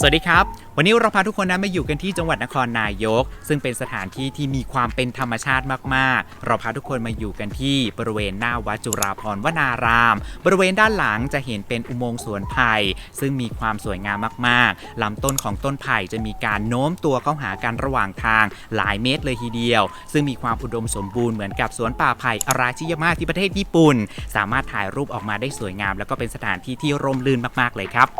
สวัสดีครับ วันนี้เราพาทุกคนนะมาอยู่กันที่จังหวัดนครนายก ซึ่งเป็นสถานที่ที่มีความเป็นธรรมชาติมากๆ เราพาทุกคนมาอยู่กันที่บริเวณหน้าวัดจุฬาภรณ์วนาราม บริเวณด้านหลังจะเห็นเป็นอุโมงค์สวนไผ่ซึ่งมีความสวยงามมากๆลำต้นของต้นไผ่จะมีการโน้มตัวเข้าหากันระหว่างทางหลายเมตรเลยทีเดียว ซึ่งมีความอุดมสมบูรณ์เหมือนกับสวนป่าไผ่อาราชิยามาที่ประเทศญี่ปุ่น สามารถถ่ายรูปออกมาได้สวยงาม แล้วก็เป็นสถานที่ที่ร่มรื่นมากๆเลยครับ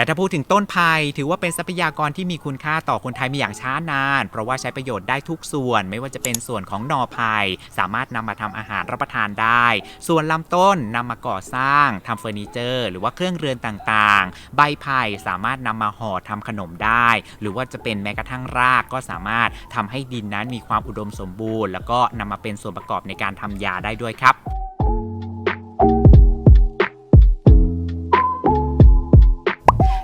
และถ้าพูดถึงต้นไผ่ถือว่าเป็นทรัพยากรที่มีคุณค่าต่อคนไทยมาอย่างช้านาน เพราะว่าใช้ประโยชน์ได้ทุกส่วน ไม่ว่าจะเป็นส่วนของหน่อไผ่สามารถนำมาทำอาหารรับประทานได้ ส่วนลำต้นนำมาก่อสร้างทำเฟอร์นิเจอร์ หรือว่าเครื่องเรือนต่างๆ ใบไผ่สามารถนำมาห่อทำขนมได้ หรือว่าจะเป็นแม้กระทั่งรากก็สามารถทำให้ดินนั้นมีความอุดมสมบูรณ์ แล้วก็นำมาเป็นส่วนประกอบในการทำยาได้ด้วยครับ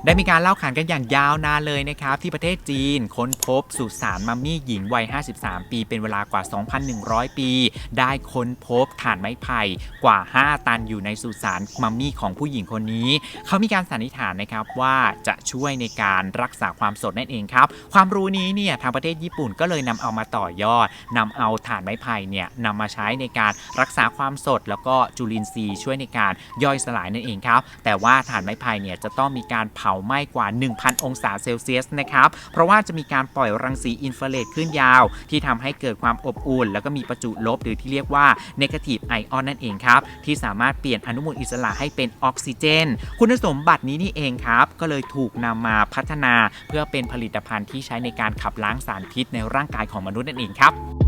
ได้มีการเล่าขานกันอย่างยาวนานเลยนะครับ ที่ประเทศจีน ค้นพบสุสานมัมมี่หญิงวัย 53 ปีเป็นเวลากว่า 2,100 ปี ได้ค้นพบถ่านไม้ไผ่กว่า 5 ตันอยู่ในสุสานมัมมี่ของผู้หญิงคนนี้ เขามีการสันนิษฐานนะครับว่าจะช่วยในการรักษาความสดนั่นเองครับ ความรู้นี้เนี่ยทางประเทศญี่ปุ่นก็เลยนำเอามาต่อยอดนำเอาถ่านไม้ไผ่เนี่ยนำมาใช้ในการรักษาความสด แล้วก็จุลินทรีย์ช่วยในการย่อยสลายนั่นเองครับแต่ว่าถ่านไม้ไผ่เนี่ยจะต้องมีการเผาไหม้กว่า 1,000 องศาเซลเซียสนะครับ เพราะว่าจะมีการปล่อยรังสีอินฟราเรดขึ้นยาว ที่ทำให้เกิดความอบอุ่น แล้วก็มีประจุลบหรือที่เรียกว่า negative ion นั่นเองครับ ที่สามารถเปลี่ยนอนุมูลอิสระให้เป็นออกซิเจน คุณสมบัตินี้นี่เองครับ ก็เลยถูกนำมาพัฒนา เพื่อเป็นผลิตภัณฑ์ที่ใช้ในการขับล้างสารพิษในร่างกายของมนุษย์นั่นเองครับ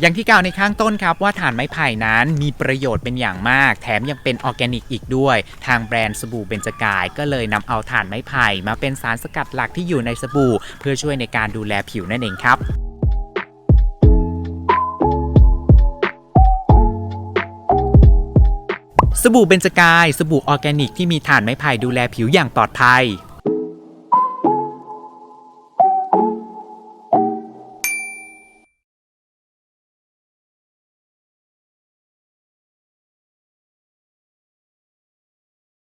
อย่างที่กล่าวในข้างต้นครับว่าถ่านไม้ไผ่นั้นมีประโยชน์เป็นอย่างมาก แถมยังเป็นออร์แกนิกอีกด้วย ทางแบรนด์สบู่เบญจกาย ก็เลยนำเอาถ่านไม้ไผ่มาเป็นสารสกัดหลักที่อยู่ในสบู่ เพื่อช่วยในการดูแลผิวนั่นเองครับสบู่เบญจกาย สบู่ออร์แกนิกที่มีถ่านไม้ไผ่ดูแลผิวอย่างปลอดภัย